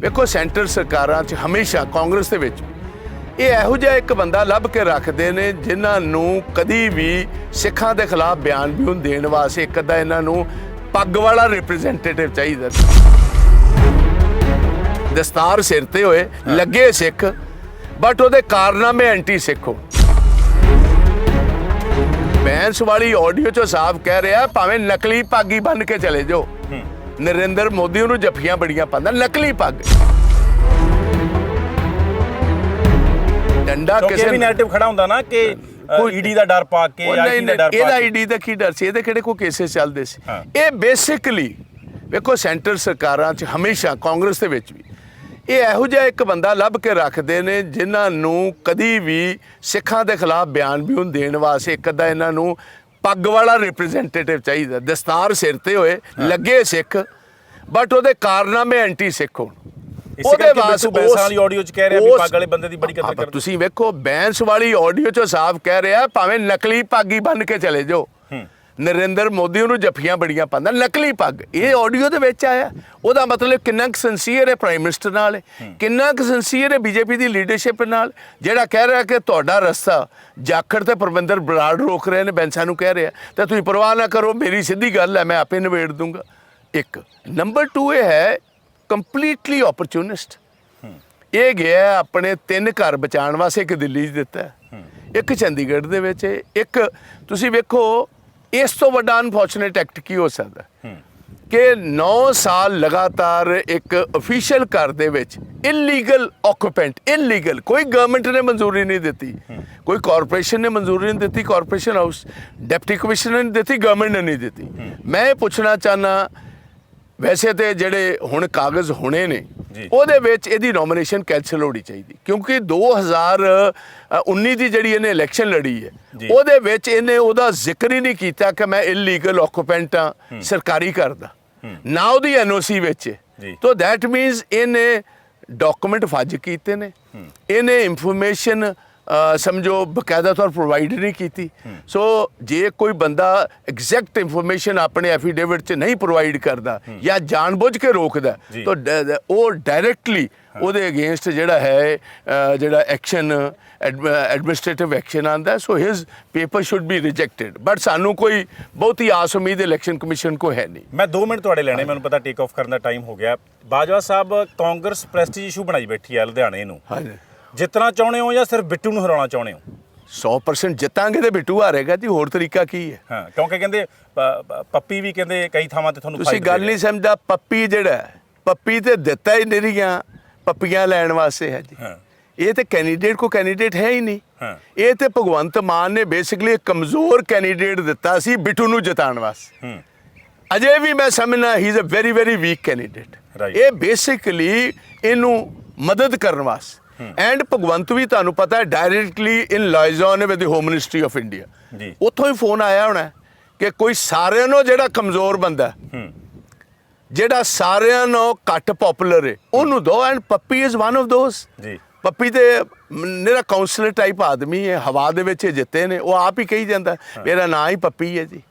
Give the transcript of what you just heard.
ਵੇਖੋ ਸੈਂਟਰ ਸਰਕਾਰਾਂ 'ਚ ਹਮੇਸ਼ਾ ਕਾਂਗਰਸ ਦੇ ਵਿੱਚ ਇਹ ਇਹੋ ਜਿਹਾ ਇੱਕ ਬੰਦਾ ਲੱਭ ਕੇ ਰੱਖਦੇ ਨੇ ਜਿਨ੍ਹਾਂ ਨੂੰ ਕਦੀ ਵੀ ਸਿੱਖਾਂ ਦੇ ਖਿਲਾਫ ਬਿਆਨ ਵੀ ਦੇਣ ਵਾਸਤੇ ਇੱਕ ਅੱਧਾ ਇਹਨਾਂ ਨੂੰ ਪੱਗ ਵਾਲਾ ਰਿਪਰੈਜ਼ੈਂਟੇਟਿਵ ਚਾਹੀਦਾ ਦਸਤਾਰ ਸਿਰ ਤੇ ਹੋਏ ਲੱਗੇ ਸਿੱਖ ਬਟ ਉਹਦੇ ਕਾਰਨਾਮੇ ਐਂਟੀ ਸਿੱਖ ਹੋ ਬੈਂਸ ਵਾਲੀ ਆਡੀਓ ਚ ਸਾਫ਼ ਕਹਿ ਰਿਹਾ ਭਾਵੇਂ ਨਕਲੀ ਪੱਗ ਬੰਨ ਕੇ ਚਲੇ ਜਾਓ। ਨਰਿੰਦਰ ਮੋਦੀ ਉਹਨੂੰ ਜੱਫੀਆਂ ਬੜੀਆਂ ਪਾਉਂਦਾ ਨਕਲੀ ਪੱਗ। ਡੰਡਾ ਕਿਸੇ ਵੀ ਨੈਰੇਟਿਵ ਖੜਾ ਹੁੰਦਾ ਨਾ ਕਿ ਕੋਈ- ਈਡੀ ਦਾ ਡਰ ਪਾ ਕੇ ਜਾਂ ਕੀ ਦਾ ਡਰ ਇਹਦਾ ਪਾ ਕੇ। ਆਈਡੀ ਦਾ ਕੀ ਡਰ ਸੀ? ਇਹਦੇ ਕਿਹੜੇ ਕੋ ਕੇਸਿਸ ਚੱਲਦੇ ਸੀ। ਇਹ ਬੇਸਿਕਲੀ ਵੇਖੋ ਸੈਂਟਰ ਸਰਕਾਰਾਂ 'ਚ ਹਮੇਸ਼ਾ ਕਾਂਗਰਸ ਦੇ ਵਿੱਚ ਵੀ ਇਹ ਇਹੋ ਜਿਹਾ ਇੱਕ ਬੰਦਾ ਲੱਭ ਕੇ ਰੱਖਦੇ ਨੇ ਜਿਨ੍ਹਾਂ ਨੂੰ ਕਦੀ ਵੀ ਸਿੱਖਾਂ ਦੇ ਖਿਲਾਫ ਬਿਆਨ ਵੀ ਦੇਣ ਵਾਸਤੇ ਇੱਕ ਅੱਧਾ ਇਹਨਾਂ ਨੂੰ ਪੱਗ ਵਾਲਾ ਰਿਪਰੈਜ਼ੈਂਟੇਟਿਵ ਚਾਹੀਦਾ। ਦਸਤਾਰ ਸਿਰ ਤੇ ਹੋਏ ਲੱਗੇ ਸਿੱਖ ਬਟ ਉਹਦੇ ਕਾਰਨਾਮੇ ਐਂਟੀ ਸਿੱਖ ਹੋਣ। ਕਰਕੇ ਬਿੱਟੂ ਬੈਂਸਾਂ ਵਾਲੀ audio 'ਚ ਕਹਿ ਰਿਹਾ ਵੀ ਪੱਗ ਵਾਲੇ ਬੰਦੇ ਦੀ ਬੜੀ ਕਦਰ ਕਰਦੇ। ਤੁਸੀਂ ਵੇਖੋ ਬੈਂਸ ਵਾਲੀ ਆਡੀਓ 'ਚ ਸਾਫ਼ ਕਹਿ ਰਿਹਾ ਭਾਵੇਂ ਨਕਲੀ ਪੱਗ ਬੰਨ ਕੇ ਚਲੇ ਜਾਓ। ਨਰਿੰਦਰ ਮੋਦੀ ਉਹਨੂੰ ਜੱਫੀਆਂ ਬੜੀਆਂ ਪਾਉਂਦਾ, ਨਕਲੀ ਪੱਗ। ਇਹ ਆਡੀਓ ਦੇ ਵਿੱਚ ਆਇਆ। ਉਹਦਾ ਮਤਲਬ ਕਿੰਨਾ ਕੁ ਸਿੰਸੀਅਰ ਹੈ ਪ੍ਰਾਈਮ ਮਿਨਿਸਟਰ ਨਾਲ, ਕਿੰਨਾ ਕੁ ਸਿੰਸੀਅਰ ਹੈ ਬੀਜੇਪੀ ਦੀ ਲੀਡਰਸ਼ਿਪ ਨਾਲ, ਜਿਹੜਾ ਕਹਿ ਰਿਹਾ ਕਿ ਤੁਹਾਡਾ ਰਸਤਾ, ਜਾਖੜ ਤੇ ਪਰਵਿੰਦਰ ਬਰਾੜ ਰੋਕ ਰਹੇ ਨੇ, ਬੈਂਸਾਂ ਨੂੰ ਕਹਿ ਰਿਹਾ। ਤੇ ਤੁਸੀਂ ਪਰਵਾਹ ਨਾ ਕਰੋ, ਮੇਰੀ ਸਿੱਧੀ ਗੱਲ ਹੈ, ਮੈਂ ਆਪੇ ਨਿਬੇੜ ਦੂੰਗਾ। ਇੱਕ ਨੰਬਰ 2 ਇਹ ਹੈ ਕੰਪਲੀਟਲੀ ਓਪਰਚੁਨਿਸਟ ਇਹ ਗਿਆ ਆਪਣੇ ਤਿੰਨ ਘਰ ਬਚਾਉਣ ਵਾਸਤੇ, ਇੱਕ ਦਿੱਲੀ 'ਚ ਦਿੱਤਾ। ਇੱਕ ਚੰਡੀਗੜ੍ਹ ਦੇ ਵਿੱਚ। ਇੱਕ, ਤੁਸੀਂ ਵੇਖੋ ਇਸ ਤੋਂ ਵੱਡਾ ਅਨਫੋਰਚੂਨੇਟ ਐਕਟ ਕੀ ਹੋ ਸਕਦਾ? ਕਿ 9 ਸਾਲ ਲਗਾਤਾਰ ਇੱਕ ਅਫੀਸ਼ੀਅਲ ਘਰ ਦੇ ਵਿੱਚ ਇਲੀਗਲ ਆਕੂਪੈਂਟ ਇਲੀਗਲ ਕੋਈ ਗਵਰਨਮੈਂਟ ਨੇ ਮਨਜ਼ੂਰੀ ਨਹੀਂ ਦਿੱਤੀ। ਕੋਈ ਕਾਰਪੋਰੇਸ਼ਨ ਨੇ ਮਨਜ਼ੂਰੀ ਨਹੀਂ ਦਿੱਤੀ ਕਾਰਪੋਰੇਸ਼ਨ ਹਾਊਸ ਡਿਪਟੀ ਕਮਿਸ਼ਨਰ ਨੇ ਦਿੱਤੀ ਗਵਰਨਮੈਂਟ ਨੇ ਨਹੀਂ ਦਿੱਤੀ। ਮੈਂ ਇਹ ਪੁੱਛਣਾ ਚਾਹਨਾ ਵੈਸੇ ਤੇ ਜਿਹੜੇ ਹੁਣ ਕਾਗਜ਼ ਹੋਣੇ ਨੇ ਉਹਦੇ ਵਿੱਚ ਇਹਦੀ ਨੋਮੀਨੇਸ਼ਨ ਕੈਨਸਲ ਹੋਣੀ ਚਾਹੀਦੀ ਕਿਉਂਕਿ 2019 ਦੀ ਜਿਹੜੀ ਇਹਨੇ ਇਲੈਕਸ਼ਨ ਲੜੀ ਹੈ। ਉਹਦੇ ਵਿੱਚ ਇਹਨੇ ਉਹਦਾ ਜ਼ਿਕਰ ਹੀ ਨਹੀਂ ਕੀਤਾ ਕਿ ਮੈਂ ਇਲੀਗਲ ਆਕੂਪੈਂਟ ਆ ਸਰਕਾਰੀ ਕਰਦਾ ਨਾ ਉਹਦੀ ਐਨਓਸੀ ਵਿੱਚ ਹੈ। ਤੋ ਦੈਟ ਮੀਨਸ ਇਹਨੇ ਡਾਕੂਮੈਂਟ ਫਾਜ ਕੀਤੇ ਨੇ। ਇਹਨੇ ਇਨਫੋਰਮੇਸ਼ਨ ਸਮਝੋ ਬਕਾਇਦਾ ਤੌਰ ਪ੍ਰੋਵਾਈਡ ਨਹੀਂ ਕੀਤੀ। ਸੋ ਜੇ ਕੋਈ ਬੰਦਾ ਐਗਜ਼ੈਕਟ ਇਨਫੋਰਮੇਸ਼ਨ ਆਪਣੇ ਐਫੀਡੇਵਿਟ 'ਚ ਨਹੀਂ ਪ੍ਰੋਵਾਈਡ ਕਰਦਾ ਜਾਂ ਜਾਣਬੁੱਝ ਕੇ ਰੋਕਦਾ। ਤਾਂ ਉਹ ਡਾਇਰੈਕਟਲੀ ਉਹਦੇ ਅਗੇਂਸਟ ਜਿਹੜਾ ਹੈ ਜਿਹੜਾ ਐਕਸ਼ਨ ਐਡਮਿਨਿਸਟ੍ਰੇਟਿਵ ਐਕਸ਼ਨ ਆਂਦਾ so his paper should be rejected but ਸਾਨੂੰ ਕੋਈ ਬਹੁਤੀ ਆਸ ਉਮੀਦ ਇਲੈਕਸ਼ਨ ਕਮਿਸ਼ਨ ਕੋ ਹੈ ਨਹੀਂ। ਮੈਂ 2 ਮਿੰਟ ਤੁਹਾਡੇ ਲੈਣੇ ਮੈਨੂੰ ਪਤਾ ਟੇਕ ਆਫ ਕਰਨ ਦਾ ਟਾਈਮ ਹੋ ਗਿਆ। ਬਾਜਵਾ ਸਾਹਿਬ ਕਾਂਗਰਸ ਪ੍ਰੈਸਟੀਜ ਇਸ਼ੂ ਬਣਾਈ ਬੈਠੀ ਹੈ ਲੁਧਿਆਣੇ ਨੂੰ। ਹਾਂਜੀ। ਜਿੱਤਣਾ ਚਾਹੁੰਦੇ ਹੋ ਜਾਂ ਸਿਰਫ ਬਿੱਟੂ ਨੂੰ ਹਰਾਉਣਾ ਚਾਹੁੰਦੇ ਹੋ? 100% ਜਿੱਤਾਂਗੇ ਤੇ ਬਿੱਟੂ ਹਾਰੇਗਾ ਜੀ ਹੋਰ ਤਰੀਕਾ ਕੀ ਹੈ? ਹਾਂ ਕਿਉਂਕਿ ਕਹਿੰਦੇ ਪ- ਪ- ਪੱਪੀ ਵੀ ਕਹਿੰਦੇ ਕਈ ਥਾਵਾਂ ਤੇ ਤੁਹਾਨੂੰ ਤੁਸੀਂ fight ਗੱਲ ਨਹੀਂ ਸਮਝਦਾ ਪੱਪੀ ਜਿਹੜਾ ਹੈ, ਪੱਪੀ ਤੇ ਦਿੱਤਾ ਹੀ ਨਿਰੀਆਂ ਪੱਪੀਆਂ ਲੈਣ ਵਾਸਤੇ ਹੈ ਜੀ। ਹਾਂ। ਇਹ ਤੇ ਕੈਂਡੀਡੇਟ ਕੋ ਕੈਂਡੀਡੇਟ ਹੈ ਹੀ ਨਹੀਂ। ਹਾਂ। ਇਹ ਤੇ ਭਗਵੰਤ ਮਾਨ ਨੇ ਬੇਸਿਕਲੀ ਇੱਕ ਕਮਜ਼ੋਰ ਕੈਂਡੀਡੇਟ ਦਿੱਤਾ ਸੀ ਬਿੱਟੂ ਨੂੰ ਜਿਤਾਉਣ ਵਾਸਤੇ। ਹੂੰ। ਅਜੇ ਵੀ ਮੈਂ ਸਮਝਣਾ he is a very very weak candidate Right. ਇਹ ਬੇਸਿਕਲੀ ਇਹਨੂੰ ਮਦਦ ਕਰਨ ਵਾਸਤੇ। ਐਂਡ ਭਗਵੰਤ ਵੀ ਤੁਹਾਨੂੰ ਪਤਾ ਹੈ directly in liaison with the home ministry of India ji. ਉੱਥੋਂ ਹੀ ਫੋਨ ਆਇਆ ਹੋਣਾ ਕਿ ਕੋਈ ਸਾਰਿਆਂ ਨੂੰ ਜਿਹੜਾ ਕਮਜ਼ੋਰ ਬੰਦਾ ਹੈ, ਜਿਹੜਾ ਸਾਰਿਆਂ ਨੂੰ ਘੱਟ ਪਪੂਲਰ ਹੈ ਉਹਨੂੰ ਦੋ। And Pappi is one of those ji. Pappi ਤੇ ਮੇਰਾ ਕਾਉਂਸਲਰ ਟਾਈਪ ਆਦਮੀ ਹੈ ਹਵਾ ਦੇ ਵਿੱਚ ਜਿੱਤੇ ਨੇ ਉਹ ਆਪ ਹੀ ਕਹੀ ਜਾਂਦਾ ਮੇਰਾ ਨਾਂ ਹੀ ਪੱਪੀ ਹੈ ਜੀ।